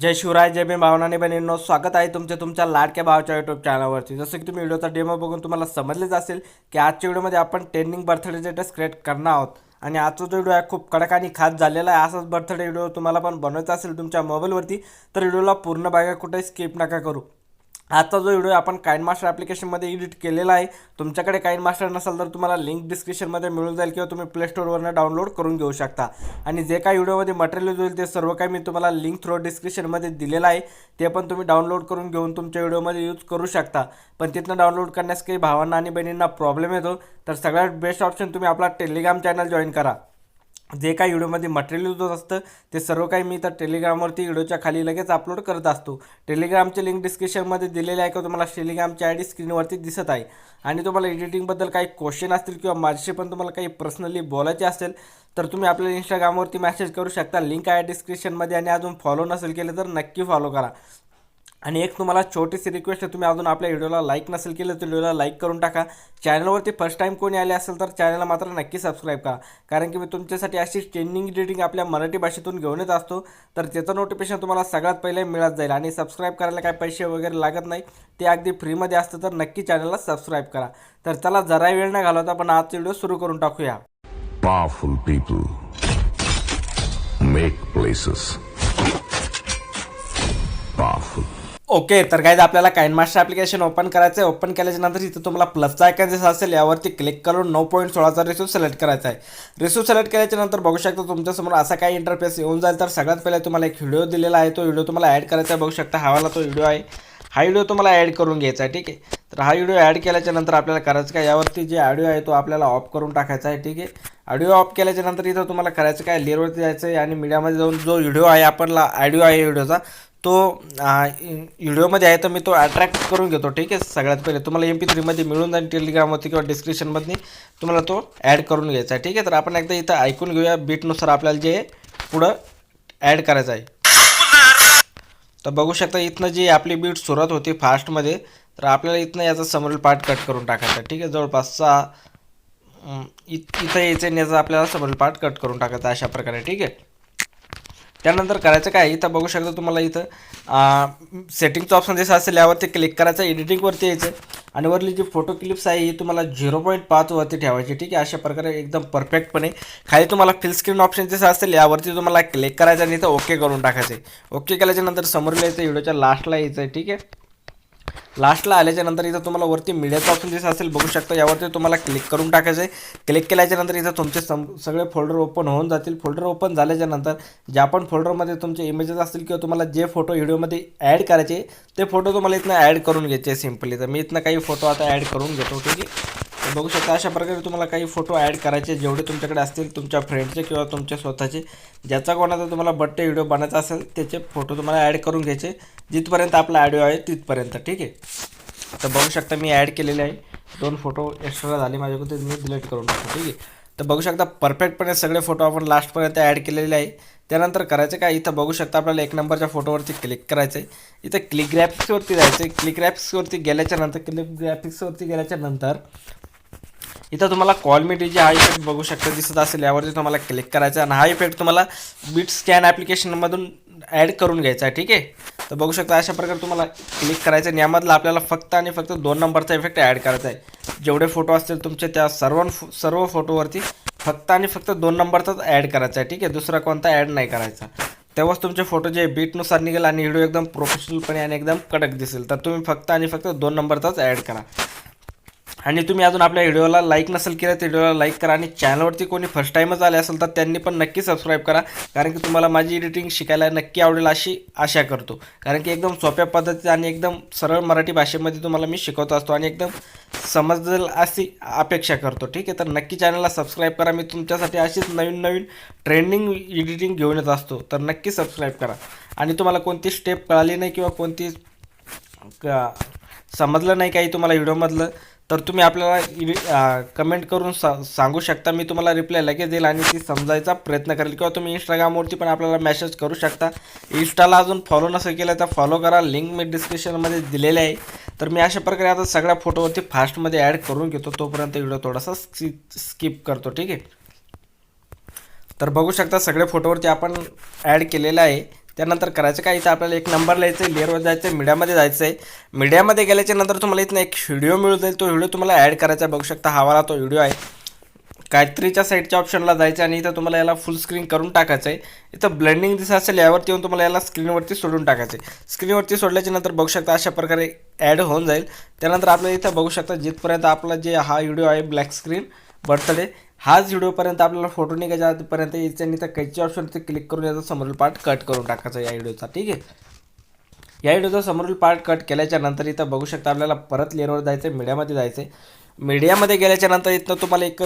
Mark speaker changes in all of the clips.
Speaker 1: जय शिवराय जय मी भावनाने बहिणींनो स्वागत आहे तुमचे तुमच्या लाडक्या भावाच्या यूट्यूब चॅनलवरती जसं की तुम्ही व्हिडिओचा डेमो बघून तुम्हाला समजलेच असेल की आजच्या व्हिडिओमध्ये आपण ट्रेंडिंग बर्थडे स्टेटस क्रिएट करणार आहोत. आणि आजचा जो व्हिडिओ आहे खूप कडक आणि खास झालेला आहे. असाच बर्थडे व्हिडिओ तुम्हाला पण बनवायचा असेल तुमच्या मोबाईलवरती तर व्हिडिओला पूर्ण बागा कुठे स्किप नका करू. आजचा जो व्हिडिओ आपण काइन मास्टर ॲप्लिकेशनमध्ये एडिट केलेला आहे. तुमच्याकडे काइन मास्टर नसेल तर तुम्हाला लिंक डिस्क्रिप्शनमध्ये मिळून जाईल किंवा तुम्ही प्ले स्टोअरवरनं डाउनलोड करून घेऊ शकता. आणि जे काही व्हिडिओमध्ये मटेरियल होईल ते सर्व काही मी तुम्हाला लिंक थ्रू डिस्क्रिप्शनमध्ये दिलेलं आहे. ते पण तुम्ही डाउनलोड करून घेऊन तुमच्या व्हिडिओमध्ये यूज करू शकता. पण तिथनं डाउनलोड करण्यास काही भावांना आणि बहिणींना प्रॉब्लेम येतो. तर सगळ्यात बेस्ट ऑप्शन तुम्ही आपला टेलिग्राम चॅनल जॉईन करा. जे काही व्हिडिओमध्ये मटेरियल होत असतं ते सर्व काही मी तर टेलिग्रामवरती व्हिडिओच्या खाली लगेच अपलोड करत असतो. टेलिग्रामचे लिंक डिस्क्रिप्शनमध्ये दिलेले आहे का तुम्हाला टेलिग्रामची आय डी स्क्रीनवरती दिसत आहे. आणि तुम्हाला एडिटिंगबद्दल काही क्वेश्चन असतील किंवा माझ्याशी पण तुम्हाला काही पर्सनली बोलायचे असेल तर तुम्ही आपल्या इंस्टाग्रामवरती मेसेज करू शकता. लिंक आहे डिस्क्रिप्शनमध्ये आणि अजून फॉलो नसेल केलं तर नक्की फॉलो करा. आणि एक तुम्हाला छोटीशी रिक्वेस्ट आहे तुम्ही अजून आपल्या व्हिडिओला लाईक नसेल केलं तर व्हिडिओला लाईक करून टाका. चॅनलवरती फर्स्ट टाईम कोणी आले असेल तर चॅनलला मात्र नक्की सबस्क्राईब करा. कारण की मी तुमच्यासाठी अशी ट्रेंडिंग रिडिंग आपल्या मराठी भाषेतून घेऊन येत असतो. तर त्याचं नोटिफिकेशन तुम्हाला सगळ्यात पहिले मिळत जाईल. आणि सबस्क्राईब करायला काही पैसे वगैरे लागत नाही. ते अगदी फ्रीमध्ये असतं तर नक्की चॅनलला सबस्क्राईब करा. तर चला जरा वेळ न घालवता पण आजचा व्हिडिओ सुरू करून टाकूया.
Speaker 2: Powerful people make places
Speaker 1: okay तर काय आपल्याला काइन मास्टर ॲप्लिकेशन ओपन करायचं आहे ओपन केल्याच्यानंतर इथं तुम्हाला प्लसचा आयकन जसं असेल. यावरती क्लिक करून नऊ पॉईंट सोळाचा रिसिव्ह सिलेक्ट करायचा आहे रिसिव्ह सिलेक्ट केल्याच्यानंतर बघू शकता तुमच्यासमोर असा काही इंटरफेस येऊन जाईल. तर सगळ्यात पहिले तुम्हाला एक व्हिडिओ दिलेला आहे. तो व्हिडिओ तुम्हाला ॲड करायचा आहे. बघू शकता हावाला तो व्हिडिओ आहे. हा व्हिडिओ तुम्हाला ॲड करून घ्यायचा आहे. ठीक आहे? तर हा व्हिडिओ ॲड केल्याच्यानंतर आपल्याला करायचं काय? यावरती जे ऑडिओ आहे तो आपल्याला ऑफ करून टाकायचा आहे. ठीक आहे? ऑडिओ ऑफ केल्याच्यानंतर इथं तुम्हाला करायचं काय? लेअरवरती जायचं आहे आणि मीडियामध्ये जाऊन जो व्हिडिओ आहे आपला ऑडिओ आहे व्हिडिओचा तो व्हिडिओमध्ये आहे तर मी तो अट्रॅक्ट करून घेतो ठीक आहे? सगळ्यात पहिले तुम्हाला एम पी थ्रीमध्ये मिळून जाईल टेलिग्रामवरती किंवा डिस्क्रिप्शनमध्ये तुम्हाला तो ॲड करून घ्यायचा आहे ठीक आहे? तर आपण एकदा इथं ऐकून घेऊया बीटनुसार आपल्याला जे पुढं ॲड करायचं आहे. तर बघू शकता इथनं जी आपली बीट सुरत होती फास्टमध्ये तर आपल्याला इथनं याचा समोरील पार्ट कट करून टाकायचा ठीक आहे? जवळपास सहा इत इथं यायचं आणि याचा आपल्याला समोरील पार्ट कट करून टाकायचा अशा प्रकारे ठीक आहे? त्यानंतर करायचं काय? इथं बघू शकता तुम्हाला इथं सेटिंगचं ऑप्शन जसं असेल यावरती क्लिक करायचं एडिटिंगवरती यायचं. आणि वरली जी फोटो क्लिप्स आहे ही तुम्हाला झिरो पॉईंट पाचवरती ठेवायची ठीक आहे? अशा प्रकारे एकदम परफेक्टपणे खाली तुम्हाला फिल स्क्रीन ऑप्शन जसं असेल यावरती तुम्हाला क्लिक करायचं आणि इथं ओके करून टाकायचं आहे. ओके केल्याच्यानंतर समोरला यायचं व्हिडिओच्या लास्टला यायचं आहे ठीक आहे? लास्टला आल्याच्यानंतर इथं तुम्हाला वरती मीडियाचा ऑप्शन दिसत असेल बघू शकता. यावरती तुम्हाला क्लिक करून टाकायचं आहे क्लिक केल्याच्यानंतर इथं तुमचे सम सगळे फोल्डर ओपन होऊन जातील. फोल्डर ओपन झाल्याच्यानंतर ज्या पण फोल्डरमध्ये तुमचे इमेजेस असतील किंवा तुम्हाला जे फोटो व्हिडिओमध्ये ॲड करायचे ते फोटो तुम्हाला इथनं ॲड करून घ्यायचे सिम्पली तर मी इथनं काही फोटो आता ॲड करून घेतो ठीक आहे? तर बघू शकता अशा प्रकारे तुम्हाला काही फोटो ॲड करायचे जेवढे तुमच्याकडे असतील तुमच्या फ्रेंडचे किंवा तुमच्या स्वतःचे. ज्याचा कोणाचा तुम्हाला बड्डे व्हिडिओ बनायचा असेल त्याचे फोटो तुम्हाला ॲड करून घ्यायचे. जिथपर्यंत आपला ऑडिओ आहे तिथपर्यंत ठीक आहे? तर बघू शकता मी ॲड केलेले आहे. दोन फोटो एक्स्ट्रा झाले माझ्याकडे ते मी डिलीट करून टाकतो ठीक आहे? तर बघू शकता परफेक्टपणे सगळे फोटो आपण लास्टपर्यंत ॲड केलेले आहे. त्यानंतर करायचं काय? इथं बघू शकता आपल्याला एक नंबरच्या फोटोवरती क्लिक करायचं आहे इथं क्लिक ग्रॅफिक्सवरती जायचं आहे क्लिक ग्रॅफिक्सवरती गेल्याच्यानंतर क्लिक ग्रॅफिक्सवरती गेल्याच्यानंतर इथं तुम्हाला कॉल जे हा इफेक्ट बघू शकता दिसत असेल यावरती तुम्हाला क्लिक करायचा आणि हा इफेक्ट तुम्हाला बीट स्कॅन ॲप्लिकेशनमधून ॲड करून घ्यायचा आहे ठीक आहे? तर बघू शकता अशा प्रकारे तुम्हाला क्लिक करायचं आहे. आणि यामधला आपल्याला फक्त आणि फक्त दोन नंबरचा इफेक्ट ॲड करायचा आहे. जेवढे फोटो असतील तुमचे त्या सर्व सर्व फोटोवरती फक्त आणि फक्त दोन नंबरचाच ॲड करायचा आहे ठीक आहे? दुसरा कोणता ॲड नाही करायचा. तेव्हाच तुमचे फोटो जे बीटनुसार निघेल आणि व्हिडिओ एकदम प्रोफेशनलपणे आणि एकदम कडक दिसेल. तर तुम्ही फक्त आणि फक्त दोन नंबरचाच ॲड करा. आणि तुम्ही अजून आपल्या व्हिडिओला लाईक नसेल केलं तर व्हिडिओला लाईक करा आणि चॅनलवरती कोणी फर्स्ट टाईमच आले असेल तर त्यांनी पण नक्की सबस्क्राईब करा. कारण की तुम्हाला माझी एडिटिंग शिकायला नक्की आवडेल अशी आशा करतो. कारण की एकदम सोप्या पद्धतीत आणि एकदम सरळ मराठी भाषेमध्ये तुम्हाला मी शिकवत असतो आणि एकदम समजेल अशी अपेक्षा करतो. ठीक आहे? तर नक्की चॅनलला सबस्क्राईब करा. मी तुमच्यासाठी अशीच नवीन नवीन ट्रेंडिंग एडिटिंग घेऊन येत असतो. तर नक्की सबस्क्राईब करा. आणि तुम्हाला कोणती स्टेप कळाली नाही किंवा कोणती का समजलं नाही काही तुम्हाला व्हिडिओमधलं तर तुम्ही आपल्याला कमेंट करून सा सांगू शकता. मी तुम्हाला रिप्लाय लगेच देईल आणि ती समजायचा प्रयत्न करेल. किंवा तुम्ही इंस्टाग्रामवरती पण आपल्याला मेसेज करू शकता. इंस्टाला अजून फॉलो नसेल केलं तर फॉलो करा. लिंक मी डिस्क्रिप्शनमध्ये दिलेले आहे. तर मी अशा प्रकारे आता सगळ्या फोटोवरती फास्टमध्ये ॲड करून घेतो. तोपर्यंत व्हिडिओ थोडासा स्किप स्किप करतो. ठीक आहे? तर बघू शकता सगळे फोटोवरती आपण ॲड केलेलं आहे. त्यानंतर करायचं काय? इथं आपल्याला एक नंबर लिहायचं आहे लेअरवर जायचं आहे मीडियामध्ये जायचं आहे. मीडियामध्ये गेल्याच्यानंतर तुम्हाला इथनं एक व्हिडिओ मिळून जाईल. तो व्हिडिओ तुम्हाला ॲड करायचा आहे. बघू शकता हा वाला तो व्हिडिओ आहे. काहीतरीच्या साईडच्या ऑप्शनला जायचं आणि इथं तुम्हाला याला फुल स्क्रीन करून टाकायचं आहे. इथं ब्लेंडिंग दिसत असेल यावरती येऊन तुम्हाला याला स्क्रीनवरती सोडून टाकायचं आहे. स्क्रीनवरती सोडल्याच्या नंतर बघू शकता अशा प्रकारे ॲड होऊन जाईल. त्यानंतर आपल्याला इथं बघू शकता जिथपर्यंत आपला जे हा व्हिडिओ आहे ब्लॅक स्क्रीन बर्थडे हाच व्हिडिओपर्यंत आपल्याला फोटो निघायच्या आधीपर्यंत यायचं आणि त्या कैची ऑप्शनवरती क्लिक करून याचा समोरील पार्ट कट करून टाकायचा या व्हिडिओचा ठीक आहे? या व्हिडिओचा समोरील पार्ट कट केल्याच्यानंतर इथं बघू शकता आपल्याला परत लेअरवर जायचं आहे मीडियामध्ये जायचं आहे मीडियामध्ये गेल्याच्यानंतर इथनं तुम्हाला एक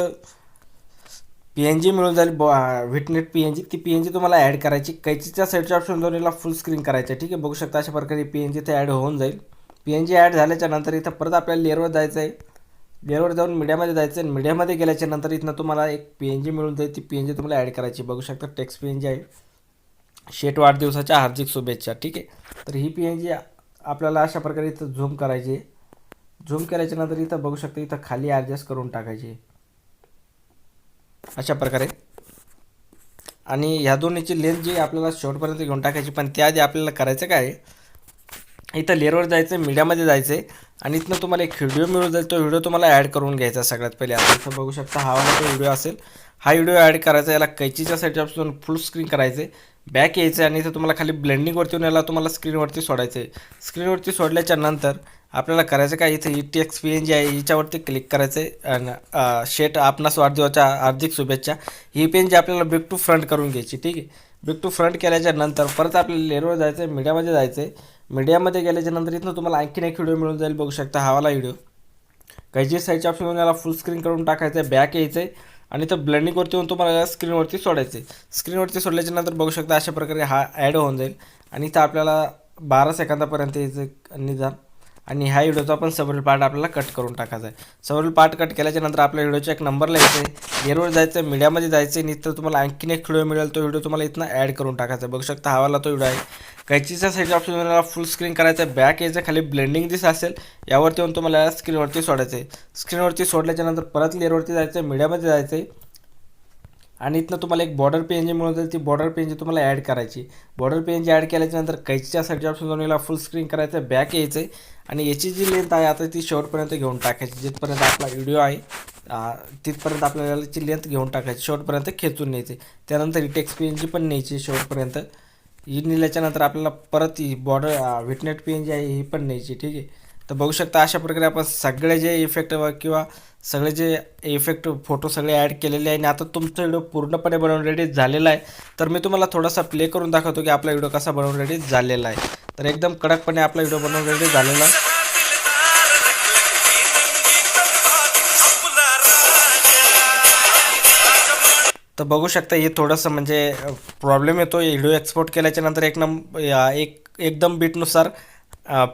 Speaker 1: पी एन जी मिळून जाईल व्हिटनेट पी एन जी ती पी एन जी तुम्हाला ॲड करायची. कैचीच्या साईडच्या ऑप्शन जाऊन याला फुल स्क्रीन करायचं आहे ठीक आहे? बघू शकता अशा प्रकारे पी एन जी ते ॲड होऊन जाईल. पी एन जी ॲड झाल्याच्यानंतर इथं परत आपल्याला लेअरवर जायचं आहे लेअरवर जाऊन मीडियामध्ये जायचं आहे मीडियामध्ये गेल्याच्यानंतर इथनं तुम्हाला एक पी एन जी मिळून जाईल. ती पी एन जी तुम्हाला ॲड करायची. बघू शकता टेक्स्ट पी एन जी आहे. शेट वाढदिवसाच्या हार्दिक शुभेच्छा. ठीक आहे? तर ही पी एन जी आपल्याला अशा प्रकारे इथं झूम करायची. झूम केल्याच्यानंतर इथं बघू शकता इथं खाली ॲडजस्ट करून टाकायची. अशा प्रकारे. आणि ह्या दोन्हीची लेंथ जी आपल्याला शेवटपर्यंत घेऊन टाकायची पण त्याआधी आपल्याला करायचं काय आहे? इथं लेअरवर जायचं आहे मीडियामध्ये जायचं आहे आणि इथनं तुम्हाला एक व्हिडिओ मिळून जाईल तो व्हिडिओ तुम्हाला ॲड करून घ्यायचा सगळ्यात पहिले. आता इथं बघू शकता हा वाला तो व्हिडिओ असेल हा व्हिडिओ ॲड करायचा याला कैचीच्या सेटअपसून फुल स्क्रीन करायचे बॅक यायचं आहे आणि इथं तुम्हाला खाली ब्लेंडिंगवरती येऊन याला तुम्हाला स्क्रीनवरती सोडायचं आहे स्क्रीनवरती सोडल्याच्या नंतर आपल्याला करायचं काय? इथं E T X P N G आहे हिच्यावरती क्लिक करायचं आहे आणि शेट आपणास वाढदिवाच्या हार्दिक शुभेच्छा. ही पेन जी आपल्याला बिग टू फ्रंट करून घ्यायची ठीक आहे? बिग टू फ्रंट केल्याच्यानंतर परत आपल्याला लेरोवर जायचं आहे मीडियामध्ये जायचं आहे मीडियामध्ये गेल्याच्यानंतर इथनं तुम्हाला आणखीन एक व्हिडिओ मिळून जाईल बघू शकता हावाला व्हिडिओ. काही साईडच्या ऑप्शन याला फुल स्क्रीन करून टाकायचं आहे बॅक यायचं आहे आणि तर ब्लेंडिंगवरती येऊन तुम्हाला स्क्रीनवरती सोडायचं आहे स्क्रीनवरती सोडल्याच्या नंतर बघू शकता अशा प्रकारे हा ॲड होऊन जाईल. आणि इथं आपल्याला बारा सेकंदापर्यंत यायचं निदान. आणि ह्या व्हिडिओचा पण सबरील पार्ट आपल्याला कट करून टाकायचा आहे. सबरील पार्ट कट केल्याच्यानंतर आपल्या व्हिडिओच्या एक नंबरला यायचं आहे. जायचं आहे मीडियामध्ये जायचं आहे तर तुम्हाला आणखीन एक व्हिडिओ मिळेल तो व्हिडिओ तुम्हाला इथनं ॲड करून टाकायचा आहे. बघू शकता हवाला तो व्हिडिओ आहे. कैचीच्या साईडच्या ऑप्शन फुल स्क्रीन करायचं आहे. बॅक यायचं खाली ब्लेंडिंग दिसत असेल यावरती येऊन तुम्हाला स्क्रीनवरती सोडायचं आहे. स्क्रीनवरती सोडल्याच्यानंतर परत लेअरवरती जायचं आहे मीडियामध्ये जायचं आहे आणि इथनं तुम्हाला एक बॉर्डर पी एन जी मिळून जाईल. ती बॉर्डर पी एन जी तुम्हाला ॲड करायची. Border P N G add केल्याच्यानंतर कैचच्या कैचीच्या साईडच्या ऑप्शन जाऊन याला फुल स्क्रीन करायचं आहे बॅक यायचं आहे आणि याची जी लेंथ आहे आता ती शेवटपर्यंत घेऊन टाकायची जिथपर्यंत आपला व्हिडिओ आहे तिथपर्यंत आपल्याला ती लेंथ घेऊन टाकायची. शेवटपर्यंत खेचून न्यायची. त्यानंतर ही टेक्स्ट पी एन जी पण न्यायची शेवटपर्यंत ही नेल्याच्यानंतर आपल्याला परत ही बॉर्डर व्हिटनेट पी एन जी आहे ही पण न्यायची. ठीक आहे? तर बघू शकता अशा प्रकारे आपण सगळे जे इफेक्ट किंवा सगळे जे इफेक्ट फोटो सगळे ॲड केलेले आहे आणि आता तुमचा व्हिडिओ पूर्णपणे बनवून रेडी झालेला आहे. तर मी तुम्हाला थोडासा प्ले करून दाखवतो की आपला व्हिडिओ कसा बनवून रेडी झालेला आहे. तर एकदम कडकपणे आपला व्हिडिओ बनवून रेडी झालेला आहे. तर बघू शकता हे थोडंसं म्हणजे प्रॉब्लेम येतो व्हिडिओ एक्सपोर्ट केल्याच्यानंतर एक नंब एक एकदम बीटनुसार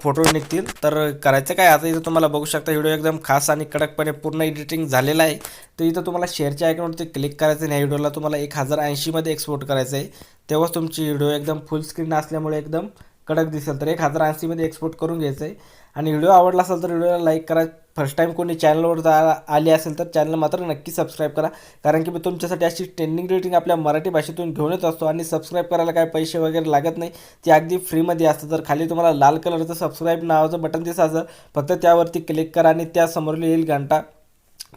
Speaker 1: फोटो निघतील. तर करायचं काय? आता इथं तुम्हाला बघू शकता व्हिडिओ एकदम खास आणि कडकपणे पूर्ण एडिटिंग झालेला आहे. तर इथं तुम्हाला शेअरच्या आयकॉनवरती क्लिक करायचं आणि या व्हिडिओला तुम्हाला एक हजार ऐंशीमध्ये एक्सपोर्ट करायचं आहे. तेव्हाच तुमची व्हिडिओ एकदम फुल स्क्रीन असल्यामुळे एकदम कडक दिसेल. तर एक हजार ऐंशीमध्ये एक्सपोर्ट करून घ्यायचं आहे. आणि व्हिडिओ आवडला असेल तर व्हिडिओला लाईक करा. फर्स्ट टाईम कोणी चॅनलवर जा आली असेल तर चॅनल मात्र नक्की सबस्क्राईब करा. कारण की मी तुमच्यासाठी अशी ट्रेंडिंग रेटिंग आपल्या मराठी भाषेतून घेऊन येत असतो आणि सबस्क्राईब करायला काय पैसे वगैरे लागत नाही. ते अगदी फ्रीमध्ये असतं. तर खाली तुम्हाला लाल कलरचं सबस्क्राईब नावाचं बटन दिसायचं फक्त त्यावरती क्लिक करा आणि त्यासमोर येईल घंटा.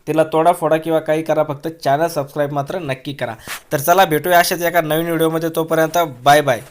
Speaker 1: तिला तोडा फोडा किंवा काही करा. फक्त चॅनल सबस्क्राईब मात्र नक्की करा. तर चला भेटूया अशाच एका नवीन व्हिडिओमध्ये तोपर्यंत बाय बाय